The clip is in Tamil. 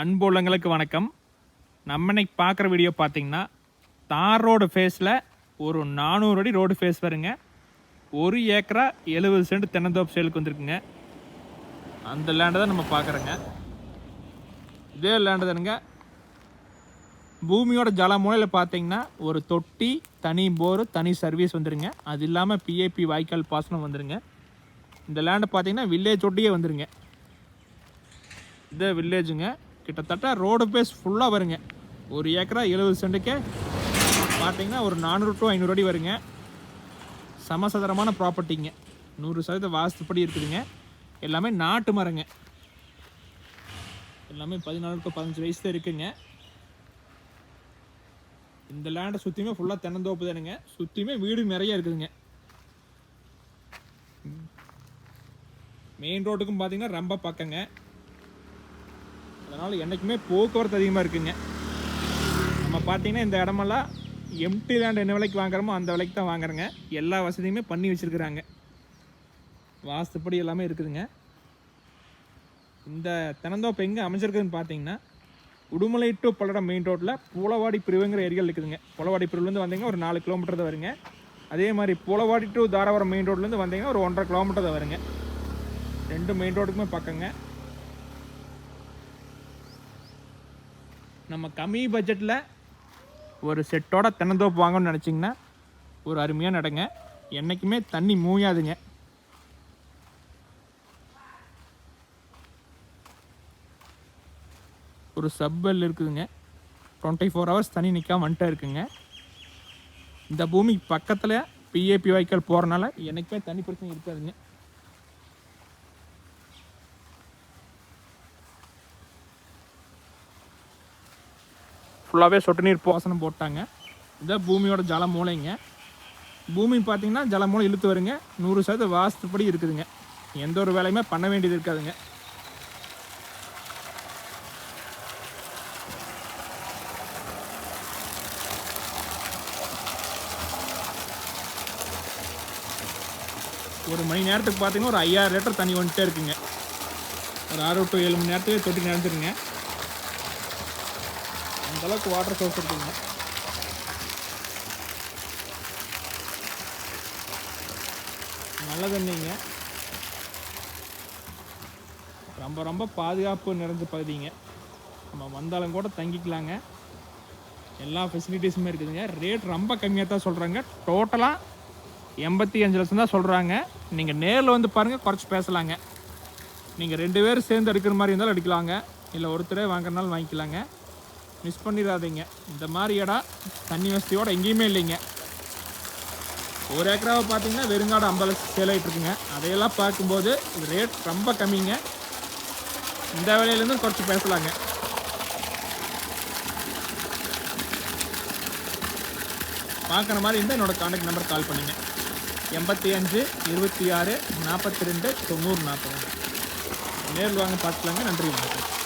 அன்பு உள்ளங்களுக்கு வணக்கம். நம்ம இன்னைக்கு பார்க்குற வீடியோ பார்த்தீங்கன்னா தார் ரோடு ஃபேஸில் ஒரு நானூறு அடி ரோடு ஃபேஸ் வருங்க. ஒரு ஏக்கரா எழுபது சென்ட் தென்னந்தோப்பு சேலுக்கு வந்திருக்குங்க. அந்த லேண்டை தான் நம்ம பார்க்குறோங்க. இதே லேண்டு தானுங்க. பூமியோட ஜலமூலையில் பார்த்தீங்கன்னா ஒரு தொட்டி தனி போர் தனி சர்வீஸ் வந்துருங்க. அது இல்லாமல் பிஏபி வாய்க்கால் பாசனம் வந்துருங்க. இந்த லேண்டை பார்த்தீங்கன்னா வில்லேஜ் ஒட்டியே வந்துருங்க. இதே வில்லேஜுங்க கிட்டத்தட்ட ரோடு பேஸ் ஃபுல்லாக வருங்க. ஒரு ஏக்கரா எழுபது சென்ட்டுக்கு பார்த்தீங்கன்னா ஒரு நானூறு டு ஐநூறு அடி வருங்க. சமசதரமான ப்ராப்பர்ட்டிங்க நூறு சதவீத வாஸ்துப்படி இருக்குதுங்க. எல்லாமே நாட்டு மரங்க. எல்லாமே பதினாலு டு பதினஞ்சு வயசு தான் இருக்குங்க. இந்த லேண்டை சுற்றியுமே ஃபுல்லாக தென்னந்தோப்பு தானுங்க. சுற்றியுமே வீடு நிறைய இருக்குதுங்க. மெயின் ரோட்டுக்கும் பார்த்தீங்கன்னா ரொம்ப பக்கங்க. அதனால் என்றைக்குமே போக்குவரத்து அதிகமாக இருக்குங்க. நம்ம பார்த்தீங்கன்னா இந்த இடமெல்லாம் எம்டி லேண்ட் என்ன விலைக்கு வாங்குறோமோ அந்த விலைக்கு தான் வாங்குறேங்க. எல்லா வசதியுமே பண்ணி வச்சுருக்குறாங்க. வாஸ்துப்படி எல்லாமே இருக்குதுங்க. இந்த தென்னந்தோப்பு எங்கே அமைச்சிருக்குதுன்னு பார்த்தீங்கன்னா உடுமலை டு பல்லடம் மெயின் ரோட்டில் பூலவாடி பிரிவுங்கிற ஏரியாவில் இருக்குதுங்க. பூலவாடி பிரிவுலேருந்து வந்தீங்கன்னா ஒரு நாலு கிலோமீட்டர் தான் வருங்க. அதே மாதிரி பூலவாடி டு தாராபுரம் மெயின் ரோட்லேருந்து வந்தீங்கன்னா ஒரு ஒன்றரை கிலோமீட்டர் தான் வருங்க. ரெண்டு மெயின் ரோடுக்குமே பக்கங்க. நம்ம கம்மி பட்ஜெட்டில் ஒரு செட்டோட தென்னந்தோப்பு வாங்கணும்னு நினச்சிங்கன்னா ஒரு அருமையாக நடங்க. என்றைக்குமே தண்ணி மூயாதுங்க. ஒரு சப்பல் இருக்குதுங்க. டுவெண்ட்டி ஃபோர் ஹவர்ஸ் தண்ணி நிற்காம வந்துட்டே இருக்குங்க. இந்த பூமி பக்கத்தில் பிஏபி வாய்க்கால் போகிறனால என்றைக்குமே தண்ணி பிரச்சனை இருக்காதுங்க. ஃபுல்லாகவே சொட்டு நீர் பாசனம் போட்டாங்க. இதான் பூமியோட ஜல மூலைங்க பூமி பார்த்தீங்கன்னா ஜல மூலம் இழுத்து வருங்க. நூறு சதவீத வாஸ்துப்படி இருக்குதுங்க. எந்த ஒரு வேலையுமே பண்ண வேண்டியது இருக்காதுங்க. ஒரு மணி நேரத்துக்கு பார்த்தீங்கன்னா ஒரு ஐயாயிரம் லிட்டர் தண்ணி வந்துட்டே இருக்குங்க. ஒரு ஆறு டு ஏழு மணி நேரத்துக்கு தொட்டி நடந்துருங்க அந்தளவுக்கு வாட்டர் சோர்ஸ் இருக்குங்க. நல்ல தண்ணிங்க. ரொம்ப ரொம்ப பாதுகாப்பு நிறைஞ்ச பகுதிங்க. நம்ம வந்தாலும் கூட தங்கிக்கலாங்க. எல்லா ஃபெசிலிட்டிஸுமே இருக்குதுங்க. ரேட் ரொம்ப கம்மியாக தான் சொல்கிறாங்க டோட்டலாக எண்பத்தி அஞ்சு லட்சம் தான் சொல்கிறாங்க நீங்கள் நேரில் வந்து பாருங்கள் குறைச்சி பேசலாங்க. நீங்கள் ரெண்டு பேரும் சேர்ந்து எடுக்கிற மாதிரி இருந்தாலும் எடுக்கலாங்க. இல்லை ஒருத்தரே வாங்குறனாலும் வாங்கிக்கலாங்க. மிஸ் பண்ணிடாதீங்க. இந்த மாதிரி இடம் தண்ணி வசதியோட எங்கேயுமே இல்லைங்க. ஒரு ஏக்கராவை பார்த்தீங்கன்னா வெறுங்காடு ஐம்பது லட்சம் சேல் ஆகிட்டு இருக்குங்க அதையெல்லாம் பார்க்கும்போது இது ரேட் ரொம்ப கம்மிங்க. இந்த விலையிலேருந்து குறைச்சி பேசலாங்க. பார்க்குற மாதிரி இருந்தால் என்னோடய கான்டாக்ட் நம்பர் கால் பண்ணுங்கள் எண்பத்தி அஞ்சு இருபத்தி ஆறு நாற்பத்தி ரெண்டு தொண்ணூறு நாற்பது நேரில் வாங்க பார்த்துக்கலாங்க. நன்றி வணக்கம்.